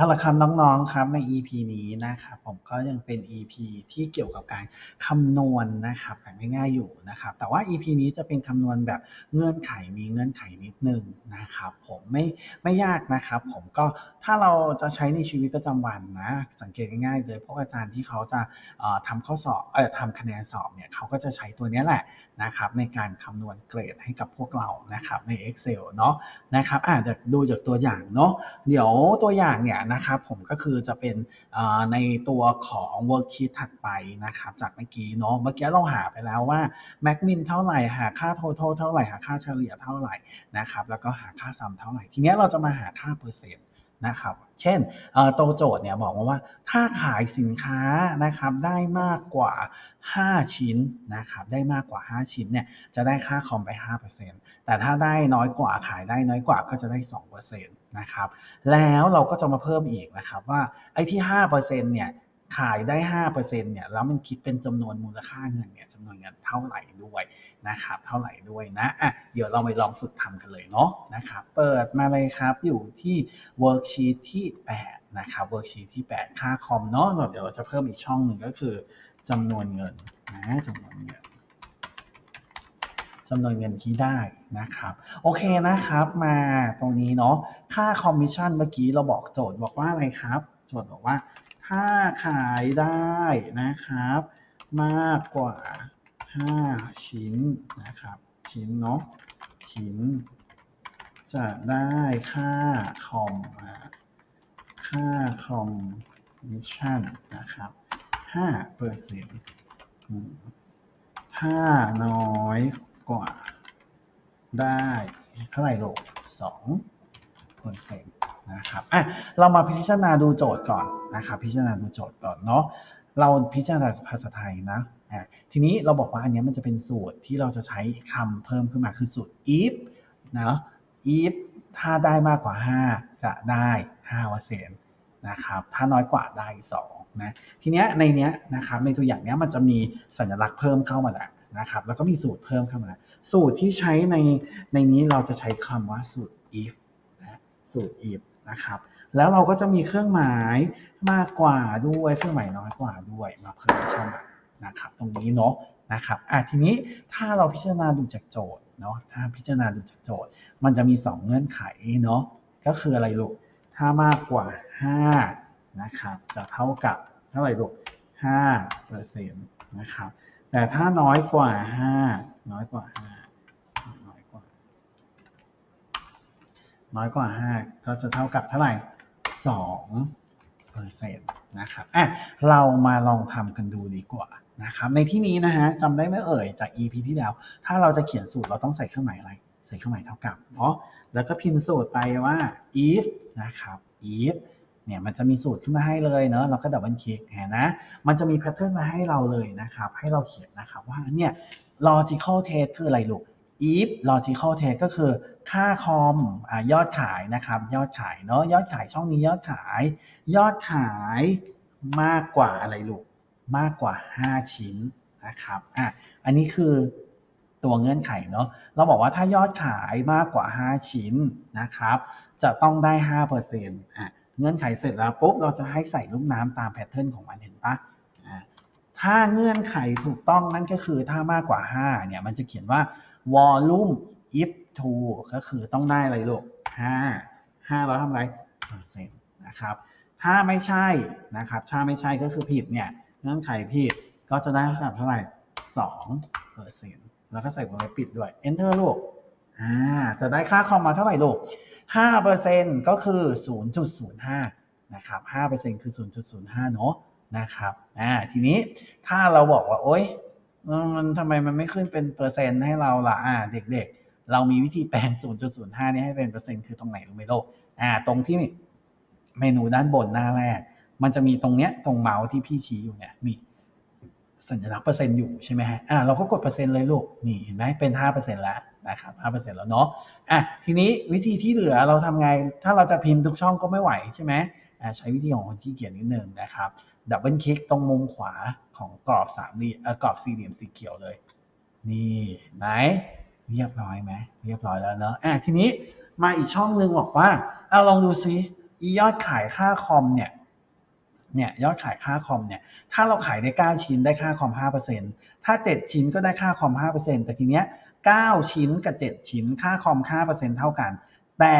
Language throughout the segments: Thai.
เอาละครับน้องๆครับใน EP นี้นะครับผมก็ยังเป็น EP ที่เกี่ยวกับการคำนวณนะครับแบบง่ายๆอยู่นะครับ แต่ว่า EP นี้จะเป็นคำนวณแบบเงื่อนไขมีเงื่อนไขนิดนึงนะครับผมไม่ไม่ยากนะครับผมก็ถ้าเราจะใช้ในชีวิตประจำวันนะสังเกตง่ายๆเลยพวกอาจารย์ที่เขาจะทำข้อสอบเอ่อทำคะแนนสอบเนี่ยเขาก็จะใช้ตัวนี้แหละนะครับในการคำนวณเกรดให้กับพวกเรานะครับใน Excel เนาะนะครับอะเดี๋ยวดูจากตัวอย่างเนาะเดี๋ยวตัวอย่างเนี่ยนะครับผมก็คือจะเป็นในตัวของ worksheet ถัดไปนะครับจากเมื่อกี้เนาะเมื่อกี้เราหาไปแล้วว่า max min เท่าไหร่หาค่า total เท่าไหร่หาค่าเฉลี่ยเท่าไหร่นะครับแล้วก็หาค่า sum เท่าไหร่ ทีนี้เราจะมาหาค่าเปอร์เซ็นต์ นะครับ เช่นโตโจทย์เนี่ยบอกมาว่าถ้าขายสินค้านะครับได้มากกว่า 5 ชิ้นนะครับได้มากกว่า 5 ชิ้นเนี่ยจะได้ค่าคอมไป 5%แต่ถ้าได้น้อยกว่าขายได้น้อยกว่าก็จะได้ 2%นะครับแล้วเราก็จะมาเพิ่มอีกนะครับว่าไอ้ที่ 5%เนี่ย ขายได้ 5%เนี่ยแล้วมันคิดเป็นจำนวนมูลค่าเงินเนี่ยจำนวนเงินเท่าไหร่ด้วยนะครับเท่าไหร่ด้วยนะอะเดี๋ยวเราไปลองฝึกทำกันเลยเนาะนะครับเปิดมาเลยครับอยู่ที่ worksheet ที่ 8 นะครับ worksheet ที่ 8 ค่าคอมเนาะเดี๋ยวเราจะเพิ่มอีกช่องหนึ่งก็คือจำนวนเงินนะจำนวนเงินจำนวนเงินที่ได้นะครับ โอเคนะครับมาตรงนี้เนาะค่าคอมมิชชั่นเมื่อกี้เราบอกโจทย์บอกว่าอะไรครับ โจทย์บอกว่า ถ้าขายได้นะครับ มากกว่า 5 ชิ้นนะครับ ชิ้นเนาะชิ้น จะได้ค่าคอมค่าคอมมิชชั่นนะครับ5เปอร์เซ็นต์ถ้าน้อยกว่าได้เท่าไหร่ลูกสองเปอร์เซ็นต์ นะครับอะเรามาพิจารณาดูโจทย์ก่อนนะครับพิจารณาดูโจทย์ก่อนเนาะเราพิจารณาภาษาไทยนะอะทีนี้เราบอกว่าอันนี้มันจะเป็นสูตรที่เราจะใช้คำเพิ่มขึ้นมาคือสูตร if นะ if ถ้าได้มากกว่า 5 จะได้5เปอร์เซ็นต์นะครับถ้าน้อยกว่าได้ 2 นะทีเนี้ยในเนี้ยนะครับในตัวอย่างเนี้ยมันจะมีสัญลักษณ์เพิ่มเข้ามาแล้วนะครับแล้วก็มีสูตรเพิ่มเข้ามาแล้วสูตรที่ใช้ในในนี้เราจะใช้คำว่าสูตร if นะสูตร if นะครับ แล้วเราก็จะมีเครื่องหมายมากกว่าด้วย เครื่องหมายน้อยกว่าด้วยมาเพิ่มเข้ามานะครับ ตรงนี้เนาะนะครับอะทีนี้ถ้าเราพิจารณาดูจากโจทย์เนาะถ้าพิจารณาดูจากโจทย์ มันจะมี 2 เงื่อนไขเนาะก็คืออะไรลูกถ้ามากกว่า5นะครับจะเท่ากับเท่าไหร่ลูก5เปอร์เซ็นต์นะครับแต่ถ้าน้อยกว่า 5 น้อยกว่า 5 น้อยกว่า น้อยกว่า 5 ก็จะเท่ากับเท่าไหร่2เปอร์เซ็นต์นะครับอะเรามาลองทำกันดูดีกว่านะครับในที่นี้นะฮะจำได้ไหมเอ่ยจาก EP ที่แล้ว ถ้าเราจะเขียนสูตรเราต้องใส่เครื่องหมายอะไร ใส่เครื่องหมายเท่ากับเนาะแล้วก็พิมพ์สูตรไปว่า if นะครับ if เนี่ยมันจะมีสูตรขึ้นมาให้เลยเนาะเราก็ดับเบิลคลิกเห็นนะ มันจะมีแพทเทิร์นมาให้เราเลยนะครับ ให้เราเขียนนะครับว่าเนี่ย logical test คืออะไรลูก if logical test ก็คือค่าคอมอยอดขายนะครับ ยอดขายเนาะยอดขายช่องนี้ยอดขาย ยอดขายมากกว่าอะไรลูกมากกว่า 5 ชิ้นนะครับอะอันนี้คือตัวเงื่อนไขเนาะเราบอกว่าถ้ายอดขายมากกว่า 5 ชิ้นนะครับ จะต้องได้ 5%อะเงื่อนไขเสร็จแล้วปุ๊บเราจะให้ใส่ลูกน้ำตามแพทเทิร์นของมันเห็นปะอะถ้าเงื่อนไขถูกต้องนั่นก็คือถ้ามากกว่า 5 เนี่ย มันจะเขียนว่า volume if to ก็คือต้องได้อะไรลูก5 5เราทำอะไรเปอร์เซ็นต์นะครับ ถ้าไม่ใช่นะครับถ้าไม่ใช่ก็คือผิดเนี่ยเงื่อนไขผิดก็จะได้เท่ากับเท่าไหร่2เปอร์เซ็นต์แล้วก็ใส่วงเล็บปิดด้วย enter ลูกอ่าจะได้ค่าคอมมาเท่าไหร่ลูก5เปอร์เซ็นต์ก็คือ 0.05นะครับ5เปอร์เซ็นต์คือ 0.05เนอะนะครับอ่าทีนี้ถ้าเราบอกว่า โอ๊ย มันทำไมมันไม่ขึ้นเป็นเปอร์เซ็นต์ให้เราล่ะอ่าเด็กๆ เรามีวิธีแปลง 0.05 นี้ให้เป็นเปอร์เซ็นต์คือตรงไหนรู้ไหมลูกอ่าตรงที่เมนูด้านบนหน้าแรก มันจะมีตรงเนี้ยตรงเมาส์ที่พี่ชี้อยู่เนี่ยมีสัญลักษณ์เปอร์เซ็นต์อยู่ใช่ไหมฮะอ่าเราก็กดเปอร์เซ็นต์เลยลูกนี่เห็นไหมเป็นห้าเปอร์เซ็นต์แล้ว นะครับห้าเปอร์เซ็นต์แล้วเนาะอะทีนี้วิธีที่เหลือเราทำไง ถ้าเราจะพิมพ์ทุกช่องก็ไม่ไหวใช่ไหมอ่าใช้วิธีของคนขี้เกียจนิดนึงนะครับดับเบิลคลิกตรงมุมขวาของกรอบสามเหลี่ยมอ่อกรอบสี่เหลี่ยมสีเขียวเลย นี่ไหนเรียบร้อยไหมเรียบร้อยแล้วเนาะอะทีนี้มาอีกช่องหนึ่งบอกว่าเอาลองดูซิอียอดขายค่าคอมเนี่ยเนี่ยยอดขายค่าคอมเนี่ยถ้าเราขายได้ 9 ชิ้นได้ค่าคอม 5%ถ้า 7 ชิ้นก็ได้ค่าคอม 5%แต่ทีเนี้ย 9 ชิ้นกับ 7 ชิ้น ค่าคอม5%เปอร์เซ็นต์เท่ากัน แต่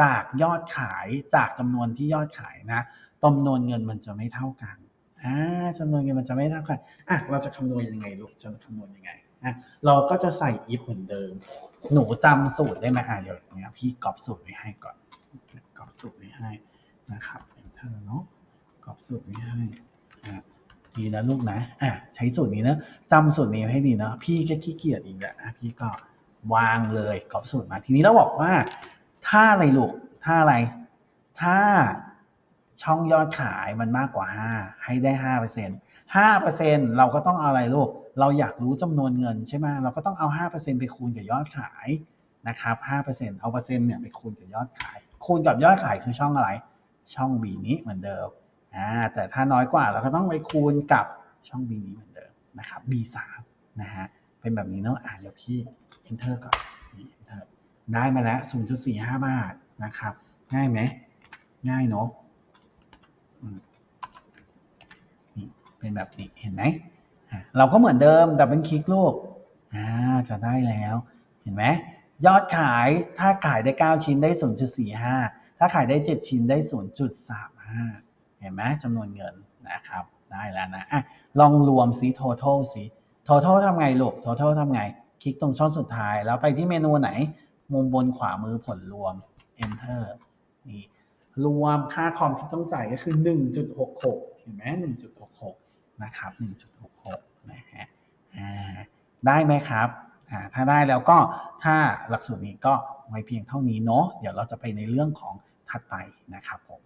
จากยอดขายจากจำนวนที่ยอดขายนะจำนวนเงินมันจะไม่เท่ากันอ่าจำนวนเงินมันจะไม่เท่ากันอะเราจะคำนวณยังไงลูกจะคำนวณยังไงอะเราก็จะใส่ if เหมือนเดิม หนูจำสูตรได้ไหมอะเดี๋ยวเนี้ยพี่กรอบสูตรไว้ให้ก่อนกรอบสูตรไว้ให้นะครับเป็นเท่าเนาะกรอบสูตรไว้ให้อะ ดีนะลูกนะ อะใช้สูตรนี้นะจำสูตรนี้ให้ดีเนาะพี่ก็ขี้เกียจอีกแหละอะพี่ก็วางเลยกรอบสูตรมา ทีนี้เราบอกว่า ถ้าอะไรลูก ถ้าอะไร ถ้าช่องยอดขายมันมากกว่า 5 ให้ได้5% 5%เซ็นต์เราก็ต้องเอาอะไรลูก เราอยากรู้จำนวนเงินใช่ไหมเราก็ต้องเอา5%ไปคูณกับยอดขายนะครับ5%เอาเปอร์เซ็นต์เนี่ยไปคูณกับยอดขาย คูณกับยอดขายคือช่องอะไร ช่อง B นี้เหมือนเดิม อ่าแต่ถ้าน้อยกว่าเราก็ต้องไปคูณกับช่อง B นี้เหมือนเดิมนะครับ B3 นะฮะเป็นแบบนี้เนาะอ่าเดี๋ยวพี่ enter ก่อน enter ได้มาแล้ว 0.45 บาทนะครับ ง่ายไหมง่ายเนาะนี่เป็นแบบนี้เห็นไหมเราก็เหมือนเดิมดับเบิลคลิกลูกอ่าจะได้แล้วเห็นไหมยอดขายถ้าขายได้ 9 ชิ้นได้ 0.45 ถ้าขายได้ 7 ชิ้นได้ 0.35 เห็นไหมจำนวนเงินนะครับ ได้แล้วนะอะลองรวมซิ total ซิ total ทำไงลูก total ทำไง คลิกตรงช่องสุดท้าย แล้วไปที่เมนูไหน มุมบนขวามือผลรวม enter นี่รวมค่าคอมที่ต้องจ่ายก็คือ 1.66 เห็นไหม1.66 นะครับ 1.66 นะฮะได้ไหมครับ ถ้าได้แล้วก็ถ้าหลักสูตรนี้ก็ไว้เพียงเท่านี้เนาะ เดี๋ยวเราจะไปในเรื่องของถัดไปนะครับผม